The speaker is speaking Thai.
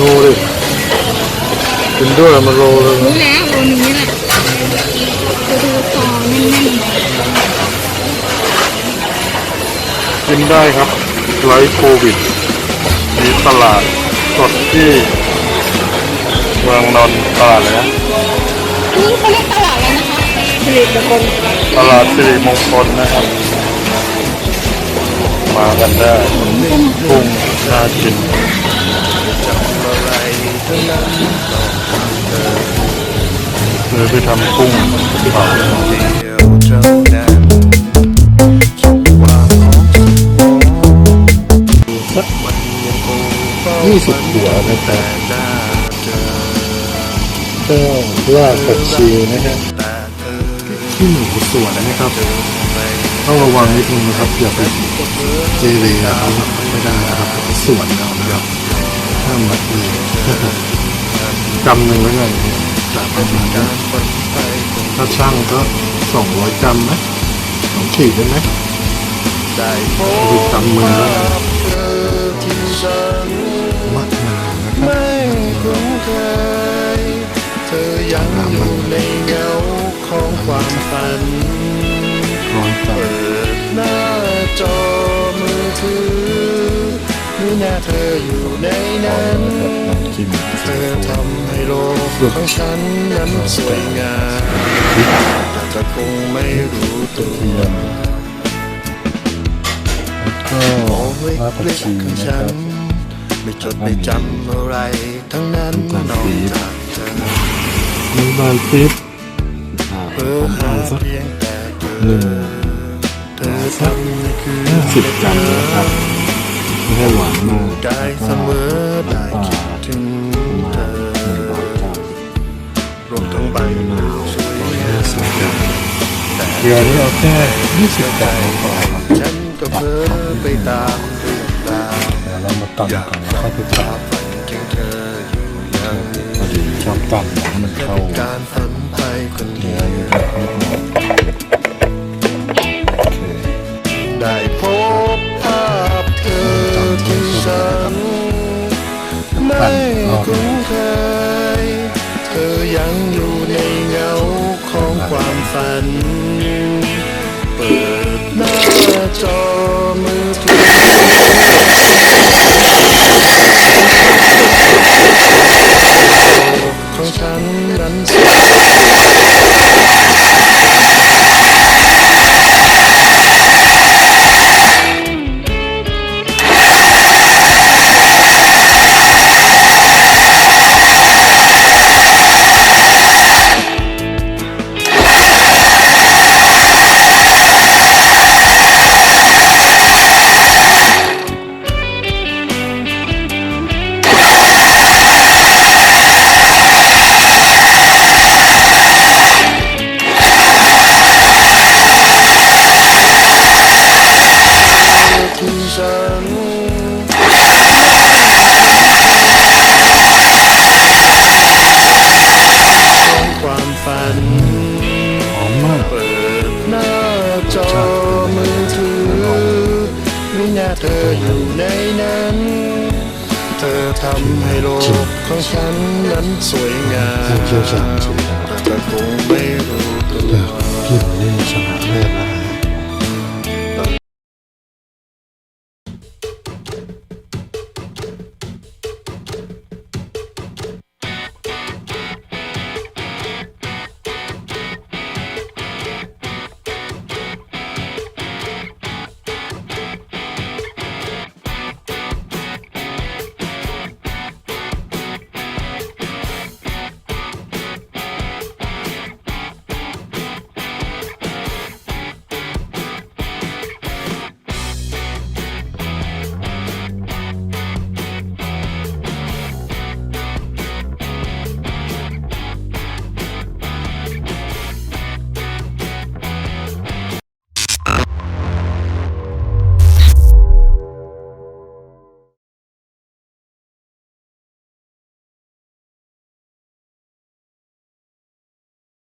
ดูดิกินด้วยมาโลเลยรู้แล้วโลนึงนี่แหละจะดูคอแน่นกินได้ครับไร้โควิด มีตลาดสดที่เมืองนนท์ตลาดเลยนะๆนี่เขาเรียกตลาดแล้วนะคะผลิตภัณฑ์ตลาดสิริมงคลนะครับ มากันได้กุ้งน่ากิน เลยไปทำกุ้งเผาเดียวเท่านั้นคิดว่าของสักวันยังคงเฝ้ายี่สิบหัวนะครับหน้าเจอก็รากผักชีนะฮะแต่เธอที่หนูสวนนะครับไม่ต้องระวังนิดนึงนะครับอย่าไปเจเรเขาไม่ได้นะครับสวนเรานะครับ ห้ามมาเองกำหนึ่งแล้วกันสามประมาณนั้นคนไปคงถ้าช่างก็สองร้อยกรัมไหมสองขีดได้ไหมได้พคือกำมือแล้วกันบเธอที่ฉันมะนาวนะครับไม่คุ้นเคยเธอยังอยู่ในเงาของความฝันร้อนจัดเปิดหน้าจอมือถือ มีหน้าเธออยู่ในนั้นเธอทำให้โลกของฉันนั้นสวยงามแต่เธอคงไม่รู้ตัวก็มองเล็รากผักกชีๆของนะคฉัรันบไม่จดไม่จำอะไรทั้งนั้นนอกจากเธอน้ำตาลปี๊บอ่าเพื่อผมหาเอาสักเพียงแต่เธอหนึ่งเธอทำให้คืนห้าสิบกรัมนะครับ ไม่ให้หวานมากได้เสมอได้คิดถึงเธอรวมทั้งใบหน้าสวยงามสิบกรัมเดือนนี้เอาแค่ยี่สิบกรัมพอครับฉันก็เพ้อไปตามเรื่องราวเดี๋ยวเรามาตำก่อนแล้วค่อยไปภาตำพฝันถึงเธออยู่อย่างนี้พอดีชอบตำให้มันเข้าการฝันไปคนเดียวได้พบ น เปิดหน้าจอ จอมือถือมีหน้าเธออยู่ในนั้น เธอทำให้โลกของฉันนั้นสวยงามผู้เชี่ยวชาญสุดยอดแต่คงไม่รู้ตัวพี่หนูนี่ชนะเลิศนะ